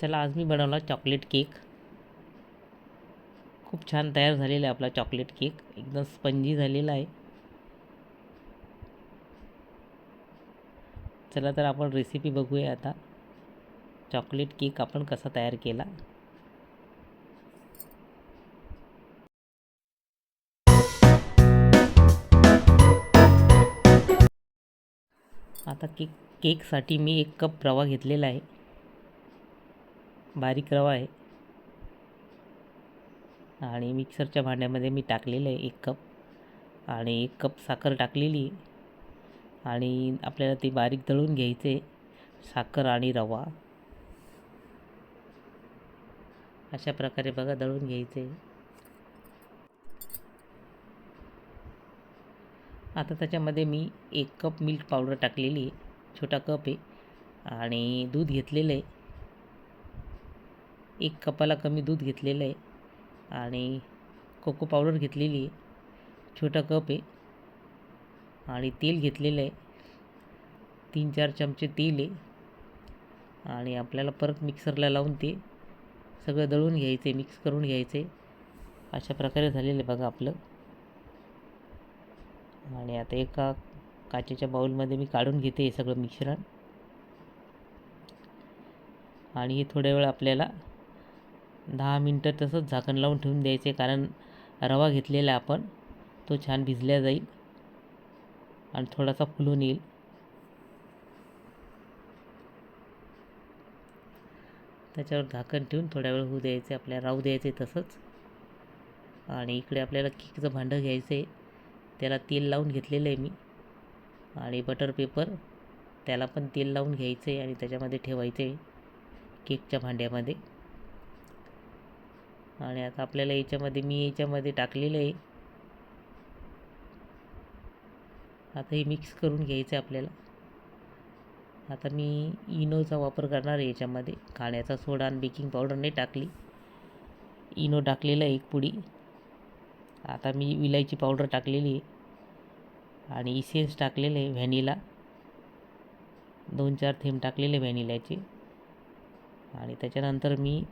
चला आज मी बनवला चॉकलेट केक. खूप छान तयार झालेला आहे आपला चॉकलेट केक. एकदम स्पंजी झालेला आहे. चला तर आपण रेसिपी बघूया आता. चॉकलेट केक आपण कसा तयार केला. आता केक केकसाठी मी एक कप रवा घेतलेला आहे. बारीक रवा आहे. आणि मिक्सरच्या भांड्यामध्ये मी टाकलेलं आहे एक कप. आणि एक कप साखर टाकलेली आणि आपल्याला ते बारीक दळून घ्यायचे साखर आणि रवा. अशा प्रकारे बघा दळून घ्यायचे आता त्याच्यामध्ये मी एक कप मिल्क पावडर टाकलेली आहे. छोटा कप आहे. आणि दूध घेतलेलं आहे. एक कपाला कमी दूध घेतलेलं आहे आणि कोको पावडर घेतलेली आहे. छोटा कप आहे. आणि तेल घेतलेलं आहे. तीन चार चमचे तेल आहे. आणि आपल्याला परत मिक्सरला लावून ते सगळं दळून घ्यायचं आहे मिक्स करून घ्यायचं आहे अशा प्रकारे झालेलं आहे बघा आपलं. आणि आता एका काचेच्या बाऊलमध्ये मी काढून घेते हे सगळं मिश्रण. आणि हे थोड्या वेळ आपल्याला दहा मिनटं तसंच झाकण लावून ठेवून द्यायचे कारण रवा घेतलेला आपण तो छान भिजल्या जाईल आणि थोडासा फुलून येईल. त्याच्यावर झाकण ठेवून थोड्या वेळ होऊ द्यायचे आपल्याला राहू द्यायचे तसंच. आणि इकडे आपल्याला केकचं भांडं घ्यायचं आहे त्याला तेल लावून घेतलेलं आहे मी. आणि बटर पेपर त्याला पण तेल लावून घ्यायचं आहे आणि त्याच्यामध्ये ठेवायचं आहे केकच्या भांड्यामध्ये. आणि आता आपल्याला याच्यामध्ये मी याच्यामध्ये टाकलेलं आहे. आता हे मिक्स करून घ्यायचं आहे आपल्याला. आता मी इनोचा वापर करणार आहे याच्यामध्ये. खाण्याचा सोडा आणि बेकिंग पावडर नाही टाकली. इनो टाकलेला एक पुडी. आता मी विलायची पावडर टाकलेली आहे. आणि इसेन्स टाकलेलं आहे व्हॅनिला दोन चार थेंब टाकलेले व्हॅनिलाचे आणि त्याच्यानंतर मी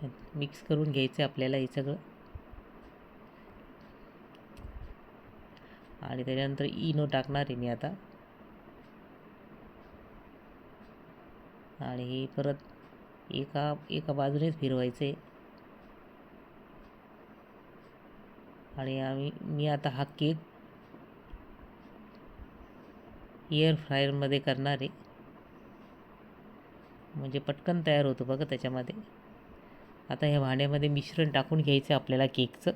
मिक्स करून घ्यायचं आपल्याला हे सगळं. आणि त्याच्यानंतर इनो टाकणार आहे मी आता. आणि हे परत एका एका बाजूनेच फिरवायचं आहे. आणि आम्ही मी आता हा केक एअर फ्रायरमध्ये करणार आहे. म्हणजे पटकन तयार होतो बघा त्याच्यामध्ये. आता ह्या भांड्यामध्ये मिश्रण टाकून घ्यायचं आपल्याला केकचं.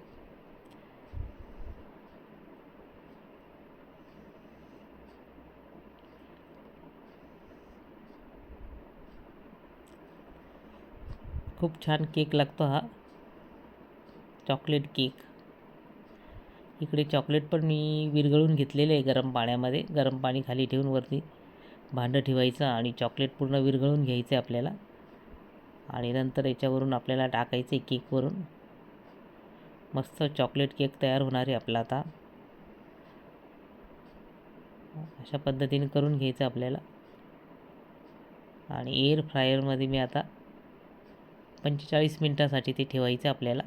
खूप छान केक लागतो हा. Chocolate cake. इकडे चॉकलेट पण मी विरघळून घेतलेले आहे गरम पाण्यामध्ये. गरम पाणी खाली ठेवून वरती भांडं ठेवायचं आणि चॉकलेट पूर्ण विरघळून घ्यायचं आहे आपल्याला. आणि नंतर याच्यावरून आपल्याला टाकायचं आहे केकवरून. मस्त चॉकलेट केक तयार होणार आहे आपला आता. अशा पद्धतीने करून घ्यायचं आपल्याला. आणि एअर फ्रायरमध्ये मी आता पंचेचाळीस मिनटासाठी ते ठेवायचं आपल्याला.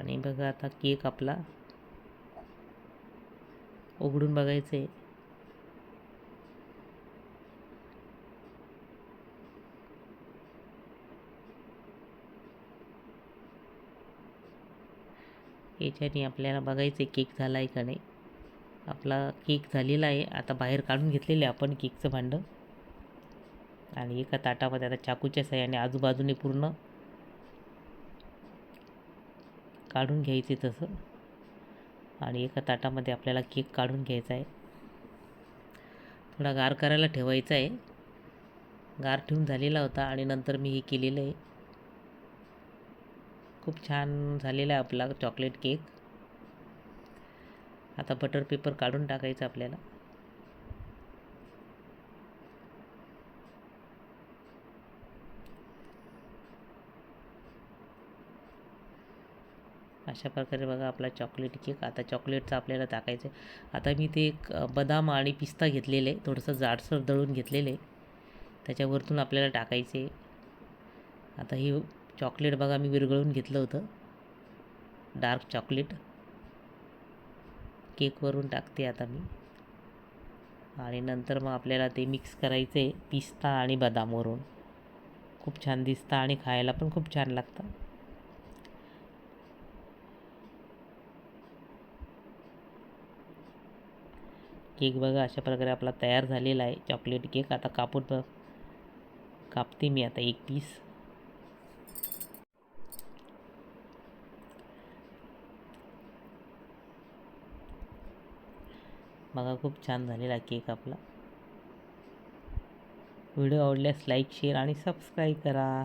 आणि बघा आता केक आपला. उघडून बघायचं आहे याच्याने आपल्याला बघायचं आहे केक झाला आहे का नाही. आपला केक झालेला आहे. आता बाहेर काढून घेतलेले आहे आपण केकचं भांडं. आणि एका ताटामध्ये आता चाकूच्या सहाय्याने आजूबाजूने पूर्ण काढून घ्यायचे तसं. आणि एका ताटामध्ये आपल्याला केक काढून घ्यायचा आहे. थोडा गार करायला ठेवायचा आहे. गार ठेवून झालेला होता आणि नंतर मी हे केलेलं आहे. खूप छान झालेला आहे आपला चॉकलेट केक. आता बटर पेपर काढून टाकायचं आपल्याला. अशा प्रकारे बघा आपला चॉकलेट केक आता चॉकलेटचं आपल्याला टाकायचं आहे. आता मी ते एक बदाम आणि पिस्ता घेतलेले आहे. थोडंसं जाडसर दळून घेतलेले त्याच्यावरतून आपल्याला टाकायचे आता हे चॉकलेट बघा मी विरघळून घेतलं होतं. डार्क चॉकलेट केकवरून टाकते आता मी. आणि नंतर मग आपल्याला ते मिक्स करायचं आहे पिस्ता आणि बदामवरून खूप छान दिसतं आणि खायला पण खूप छान लागतं. केक बघा अशा प्रकारे आपला तयार झालेला आहे. चॉकलेट केक आता कापून बघ. कापते मी आता एक पीस. बघा खूप छान झालेला केक आपला. व्हिडिओ आवडल्यास लाईक शेअर आणि सबस्क्राईब करा.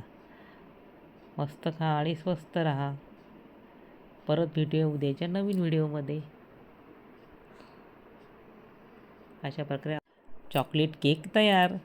मस्त खा आणि स्वस्त राहा. परत भेटूया उद्याच्या नवीन व्हिडिओमध्ये. अशा प्रकारे चॉकलेट केक तयार.